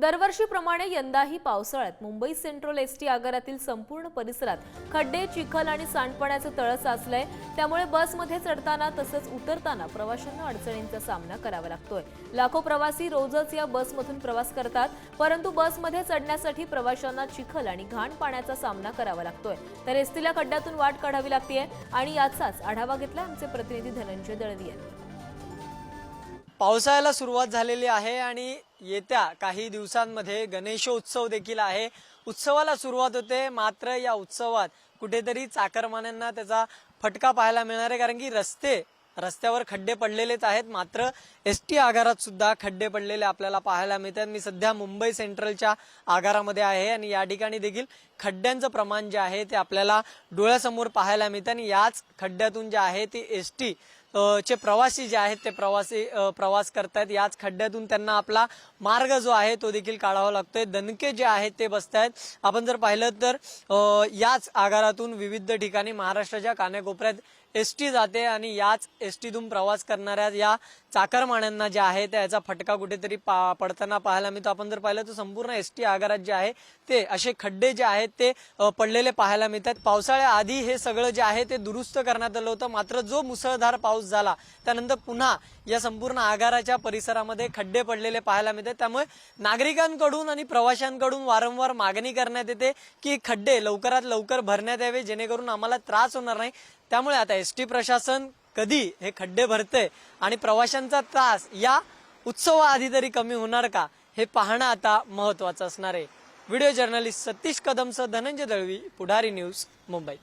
दरवर्षीप्रमाणे यंदाही पावसाळ्यात मुंबई सेंट्रल एस टी आगारातील संपूर्ण परिसरात खड्डे चिखल आणि सांडपाण्याचं तळ साचलंय. त्यामुळे बसमध्ये चढताना तसंच उतरताना प्रवाशांना अडचणींचा सामना करावा लागतोय. लाखो प्रवासी रोजच या बसमधून प्रवास करतात परंतु बसमध्ये चढण्यासाठी प्रवाशांना चिखल आणि घाण पाण्याचा सामना करावा लागतोय. तर एसटीला खड्ड्यातून वाट काढावी लागतीये आणि याचाच आढावा घेतला आमचे प्रतिनिधी धनंजय दळवी यांनी. पावसाळ्याला सुरुवात झालेली आहे आणि येत्या काही दिवसांमध्ये गणेशोत्सव देखील आहे. उत्सवाला सुरुवात होते मात्र या उत्सवात कुठेतरी चाकरमान्यांना त्याचा फटका पाहायला मिळणार आहे कारण की रस्ते रस्त्यावर खड्डे पडलेलेच आहेत. मात्र एस टी आगारात सुद्धा खड्डे पडलेले आपल्याला पाहायला मिळतात. मी सध्या मुंबई सेंट्रलच्या आगारामध्ये आहे आणि या ठिकाणी देखील खड्ड्यांचं प्रमाण जे आहे ते आपल्याला डोळ्यासमोर पाहायला मिळतं. आणि याच खड्ड्यातून जे आहे ती एस टी चे प्रवासी जे आहेत ते प्रवासी प्रवास करतायत. याच खड्ड्यातून त्यांना आपला मार्ग जो आहे तो देखील काढावा लागतोय. दणके जे आहेत ते बसतायत. आपण जर पाहिलं तर याच आगारातून विविध ठिकाणी महाराष्ट्राच्या कानाकोपऱ्यात एस टी जाते आणि याच एस टीतून प्रवास करणाऱ्या या चाकरमान्यांना जे आहे त्याचा फटका कुठेतरी पा पडताना पाहायला मिळतो. आपण जर पाहिलं तर संपूर्ण एस टी आगारात जे आहे ते असे खड्डे जे आहेत ते पडलेले पाहायला मिळतात. पावसाळ्याआधी हे सगळं जे आहे ते दुरुस्त करण्यात आलं होतं. मात्र जो मुसळधार पाऊस झाला. त्यानंतर पुन्हा या संपूर्ण आगाराच्या परिसरामध्ये खड्डे पडलेले पाहायला मिळते त्यामुळे नागरिकांकडून आणि प्रवाशांकडून वारंवार मागणी करण्यात येते की खड्डे लवकरात लवकर भरण्यात यावे जेणेकरून आम्हाला त्रास होणार नाही. त्यामुळे आता एस टी प्रशासन कधी हे खड्डे भरते आणि प्रवाशांचा त्रास या उत्सवाआधी तरी कमी होणार का हे पाहणं आता महत्वाचं असणार आहे. व्हिडिओ जर्नलिस्ट सतीश कदमसह धनंजय दळवी पुढारी न्यूज मुंबई.